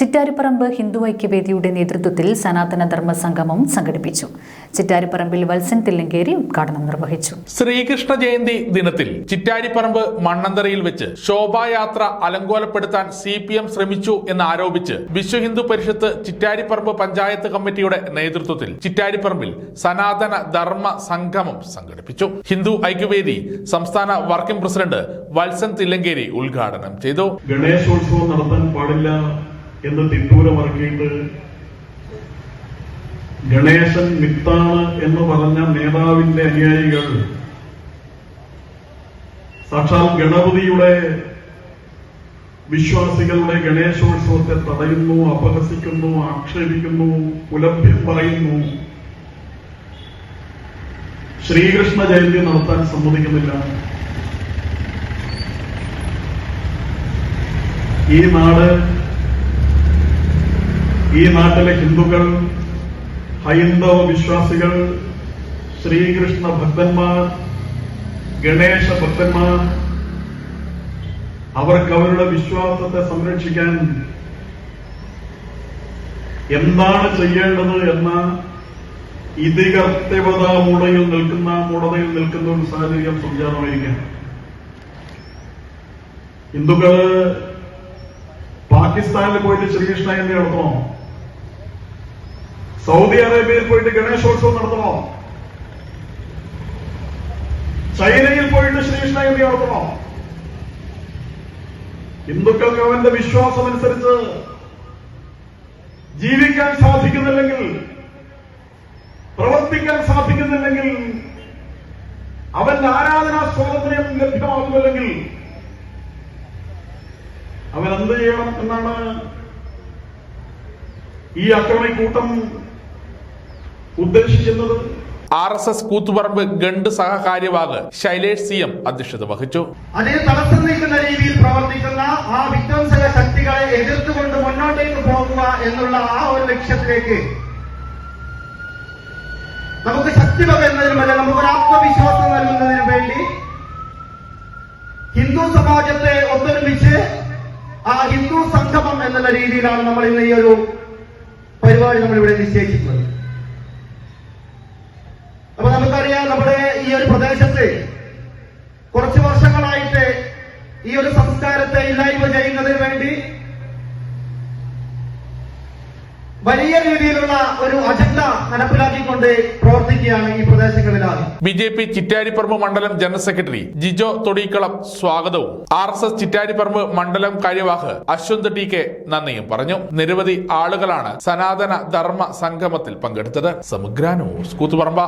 ചിറ്റാരിപ്പറമ്പ് ഹിന്ദു ഐക്യവേദിയുടെ നേതൃത്വത്തിൽ സനാതന ധർമ്മ സംഗമം സംഘടിപ്പിച്ചു. ചിറ്റാരിപ്പറമ്പിൽ വത്സൻ തില്ലങ്കേരി ഉദ്ഘാടനം നിർവഹിച്ചു. ശ്രീകൃഷ്ണ ജയന്തി ദിനത്തിൽ ചിറ്റാരിപ്പറമ്പ് മണ്ണന്തറയിൽ വെച്ച് ശോഭായാത്ര അലങ്കോലപ്പെടുത്താൻ സി പി എം ശ്രമിച്ചു എന്ന് ആരോപിച്ച് വിശ്വ ഹിന്ദു പരിഷത്ത് ചിറ്റാരിപ്പറമ്പ് പഞ്ചായത്ത് കമ്മിറ്റിയുടെ നേതൃത്വത്തിൽ ചിറ്റാരിപ്പറമ്പിൽ സനാതന ധർമ്മ സംഗമം സംഘടിപ്പിച്ചു. ഹിന്ദു ഐക്യവേദി സംസ്ഥാന വർക്കിംഗ് പ്രസിഡന്റ് വത്സൻ തില്ലങ്കേരി ഉദ്ഘാടനം ചെയ്തു. ഗണേശോത്സവം നടത്താൻ പാടില്ല എന്ന് തിട്ടൂരമിറക്കിയിട്ട് ഗണേശൻ മിത്താണ് എന്ന് പറഞ്ഞ നേതാവിന്റെ അനുയായികൾ. സാക്ഷാൽ ഗണപതിയുടെ വിശ്വാസികളുടെ ഗണേശോത്സവത്തെ തടയുന്നു അപഹസിക്കുന്നു ആക്ഷേപിക്കുന്നു പുലഭ്യം പറയുന്നു. ശ്രീകൃഷ്ണ ജയന്തി നടത്താൻ സമ്മതിക്കുന്നില്ല. ഈ നാട് ഈ നാട്ടിലെ ഹിന്ദുക്കൾ ഹൈന്ദവ വിശ്വാസികൾ ശ്രീകൃഷ്ണ ഭക്തന്മാർ ഗണേശ ഭക്തന്മാർ അവർക്ക് അവരുടെ വിശ്വാസത്തെ സംരക്ഷിക്കാൻ എന്താണ് ചെയ്യേണ്ടത് എന്ന ഇതികർത്തവത മൂടയിൽ നിൽക്കുന്ന മൂടതയിൽ നിൽക്കുന്ന ഒരു സാഹചര്യം സംജാതമായിരിക്കാം ഹിന്ദുക്കൾ പാകിസ്ഥാനിൽ പോയിട്ട് ശ്രീകൃഷ്ണ ജയന്തി നടത്തണോ സൗദി അറേബ്യയിൽ പോയിട്ട് ഗണേശോത്സവം നടത്തണോ? ചൈനയിൽ പോയിട്ട് ശ്രീകൃഷ്ണ ജയന്തി നടത്തണോ? ഹിന്ദുക്കൾക്ക് അവന്റെ വിശ്വാസം അനുസരിച്ച് ജീവിക്കാൻ സാധിക്കുന്നില്ലെങ്കിൽ പ്രവർത്തിക്കാൻ സാധിക്കുന്നില്ലെങ്കിൽ അവന്റെ ആരാധനാ സ്വാതന്ത്ര്യം ലഭ്യമാകുന്നില്ലെങ്കിൽ അവൻ എന്ത് ചെയ്യണം എന്നാണ് ഈ അക്രമി കൂട്ടം ഉദ്ദേശിക്കുന്നത്? ആർ എസ് എസ് കൂത്തുപറമ്പ് ഗണ്ട് സഹകാര്യവാഗ് ശൈലേഷ് സി എം അധ്യക്ഷത വഹിച്ചു. അതിന് തടസ്സം നിൽക്കുന്ന രീതിയിൽ പ്രവർത്തിക്കുന്ന ആ വിധ്വംസക ശക്തികളെ എതിർത്തുകൊണ്ട് മുന്നോട്ടേക്ക് പോകുക എന്നുള്ള ആ ഒരു ലക്ഷ്യത്തിലേക്ക് നമുക്ക് ശക്തി പകരുന്നതിനുമല്ല നമുക്ക് ഒരു ആത്മവിശ്വാസം നൽകുന്നതിനു വേണ്ടി ഹിന്ദു സമാജത്തെ ഒത്തൊരുമിച്ച് ആ ഹിന്ദു സംഗമം എന്നുള്ള രീതിയിലാണ് നമ്മൾ ഇന്ന് ഈ ഒരു പരിപാടി നമ്മൾ ഇവിടെ നിശ്ചയിച്ചിട്ടുള്ളത്. ഈ ഒരു പ്രദേശത്ത് കുറച്ച് വർഷങ്ങളായിട്ട് ഈ ഒരു സംസ്കാരത്തെ ഇല്ലായ്മ ചെയ്യുന്നതിന് വേണ്ടി വലിയ രീതിയിലുള്ള ഒരു അജണ്ട നടപ്പിലാക്കിക്കൊണ്ട് പ്രവർത്തിക്കുകയാണ് ഈ പ്രദേശങ്ങളിലാകെ. ബി ജെ പി ചിറ്റാരിപ്പറമ്പ് മണ്ഡലം ജനറൽ സെക്രട്ടറി ജിജോ തൊടിക്കളം സ്വാഗതവും. ആർ എസ് എസ് ചിറ്റാരിപ്പറമ്പ് മണ്ഡലം കാര്യവാഹ് അശ്വന്ത് ടി കെ നന്ദിയും പറഞ്ഞു. നിരവധി ആളുകളാണ് സനാതന ധർമ്മ സംഗമത്തിൽ പങ്കെടുത്തത്. സമഗ്ര ന്യൂസ് കൂത്തുപറമ്പ.